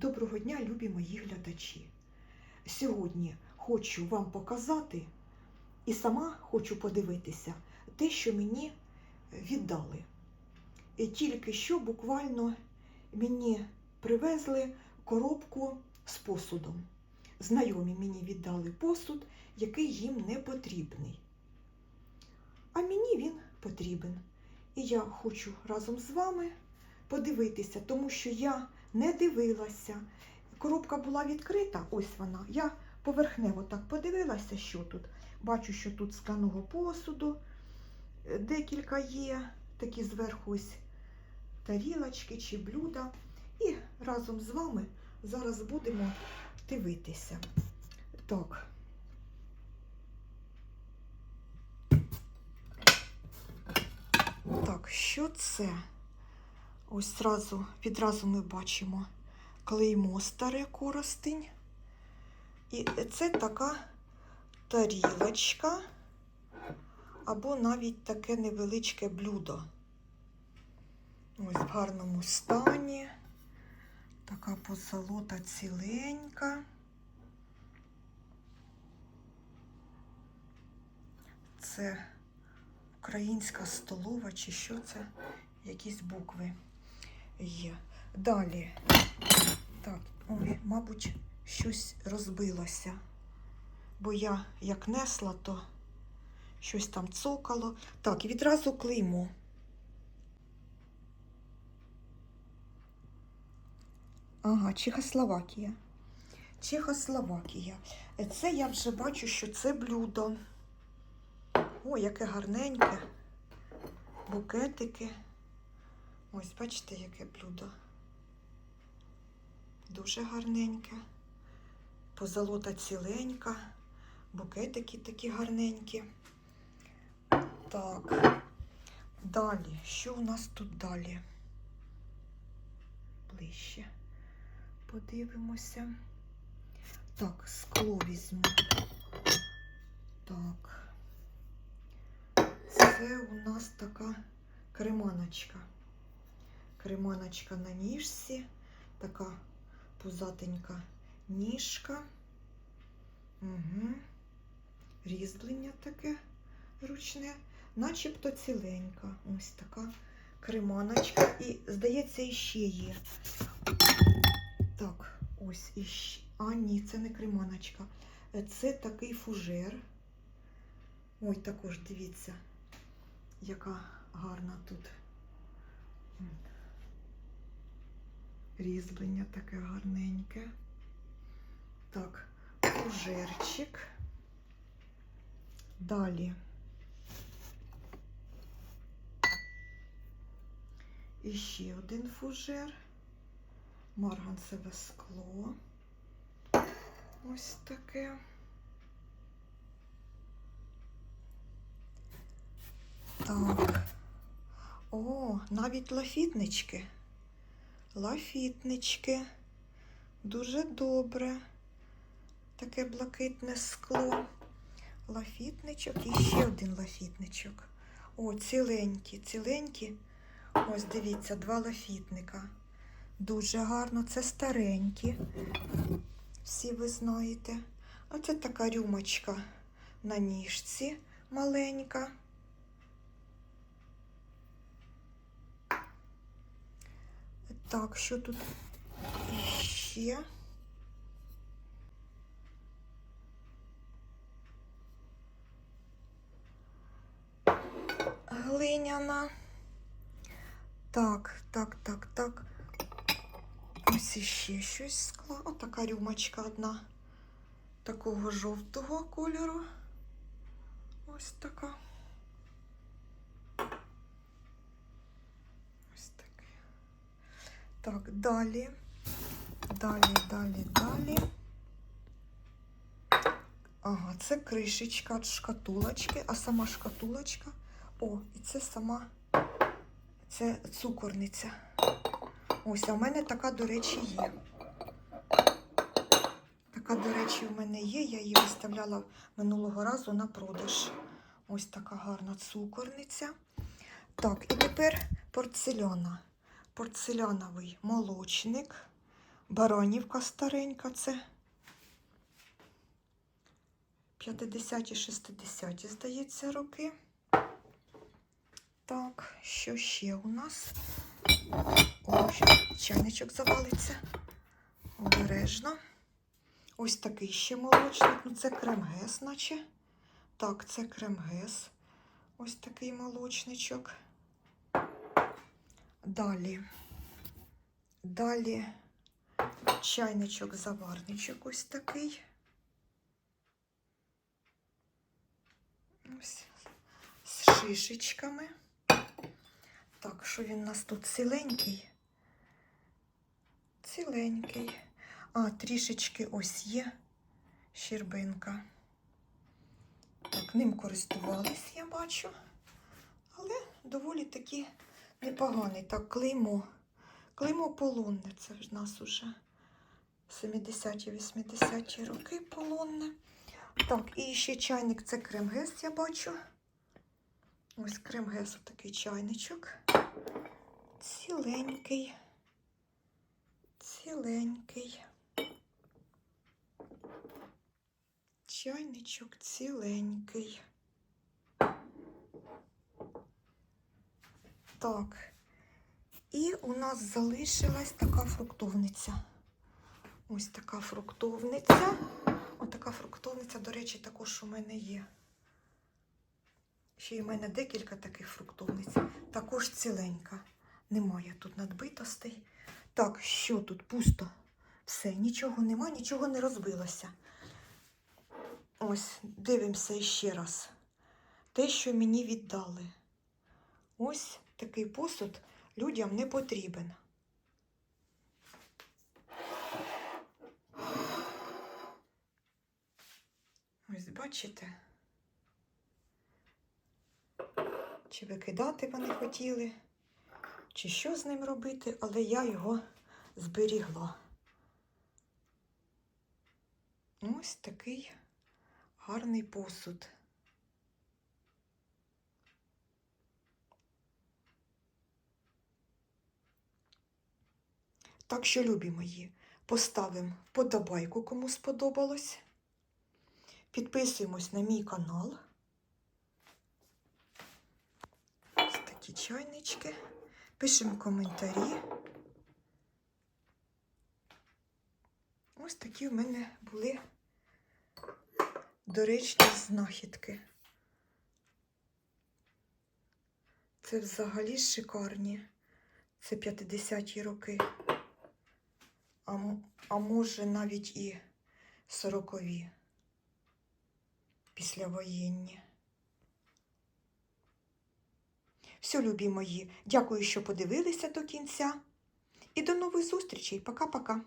Доброго дня, любі мої глядачі. Сьогодні хочу вам показати і сама хочу подивитися те, що мені віддали. І тільки що буквально мені привезли коробку з посудом. Знайомі мені віддали посуд, який їм не потрібний. А мені він потрібен. І я хочу разом з вами подивитися, тому що я не дивилася. Коробка була відкрита, ось вона. Я поверхнево так подивилася, що тут. Бачу, що тут скляного посуду е, декілька є, такі зверху ось тарілочки чи блюда. І разом з вами зараз будемо дивитися. Так. Так, що це? Ось зразу, відразу ми бачимо клеймо старе коростень. І це така тарілочка або навіть таке невеличке блюдо. Ось в гарному стані. Така позолота ціленька. Це українська столова, чи що це? Якісь букви є. Далі. Так, ой, мабуть, щось розбилося. Бо я як несла, то щось там цокало. Так, і відразу клеймо. Ага, Чехословакія. Чехословакія. Е, Це я вже бачу, що це блюдо. Ой, яке гарненьке. Букетики. Ось, бачите, яке блюдо. Дуже гарненьке. Позолота ціленька. Букетики такі гарненькі. Так. Далі. Що у нас тут далі? Ближче. Подивимося. Так, скло візьму. Так. Це у нас така креманочка. Креманочка на ніжці, така пузатенька ніжка. Угу. Різьблення таке ручне, начебто ціленька. Ось така креманочка. І, здається, іще є. Так, ось іще. А, ні, це не креманочка. Це такий фужер. Ой, також дивіться, яка гарна тут. Різьблення таке гарненьке. Так, фужерчик. Далі. І ще один фужер. Марганцеве скло. Ось таке. Так. О, навіть лафітнички. Лафітнички. Дуже добре. Таке блакитне скло. Лафітничок і ще один лафітничок. О, ціленькі, ціленькі. Ось дивіться, два лафітника. Дуже гарно. Це старенькі. Всі ви знаєте. Оце така рюмочка на ніжці маленька. Так, що тут ще? Глиняна. Так, так, так, так. Ось іще щось скла. Отака рюмочка одна. Такого жовтого кольору. Ось така. Ось таке. Так, далі. Далі, далі, далі. Ага, це кришечка від шкатулочки, а сама шкатулочка. О, і це сама це цукорниця. Ось, а в мене така, до речі, є. Така, до речі, в мене є. Я її виставляла минулого разу на продаж. Ось така гарна цукорниця. Так, і тепер порцеляна. Порцеляновий молочник. Баранівка старенька це. 50-ті, 60-ті, здається, роки. Так, що ще у нас? О, чайничок завалиться. Обережно. Ось такий ще молочник. Ну, це кремгес, наче. Так, це кремгес. Ось такий молочничок. Далі. Далі чайничок, заварничок ось такий. Ось з шишечками. Так, що він у нас тут ціленький? Ціленький. А, трішечки ось є щербинка. Так, ним користувались, я бачу. Але доволі таки непоганий. Так, клеймо. Клеймо полонне. Це в нас уже 70-ті, 80-ті роки полонне. Так, і ще чайник це кремгес, я бачу. Ось кремгес такий чайничок. Ціленький. Ціленький. Чайничок ціленький. Так. І у нас залишилась така фруктовниця. Ось така фруктовниця. Ось така фруктовниця, до речі, також у мене є. Ще й у мене декілька таких фруктовниць. Також ціленька. Немає тут надбитостей. Так, що тут пусто? Все, нічого нема, нічого не розбилося. Ось, дивимося ще раз. Те, що мені віддали. Ось такий посуд людям не потрібен. Ось бачите? Чи викидати вони хотіли, чи що з ним робити, але я його зберігла. Ось такий гарний посуд. Так що, любі мої, поставимо подобайку, кому сподобалось. Підписуємось на мій канал. Ось такі чайнички. Пишемо коментарі. Ось такі в мене були доречні знахідки. Це взагалі шикарні. Це 50-ті роки. А, а може навіть і 40-ві післявоєнні. Все, любі мої, дякую, що подивилися до кінця. І до нових зустрічей. Пока-пока.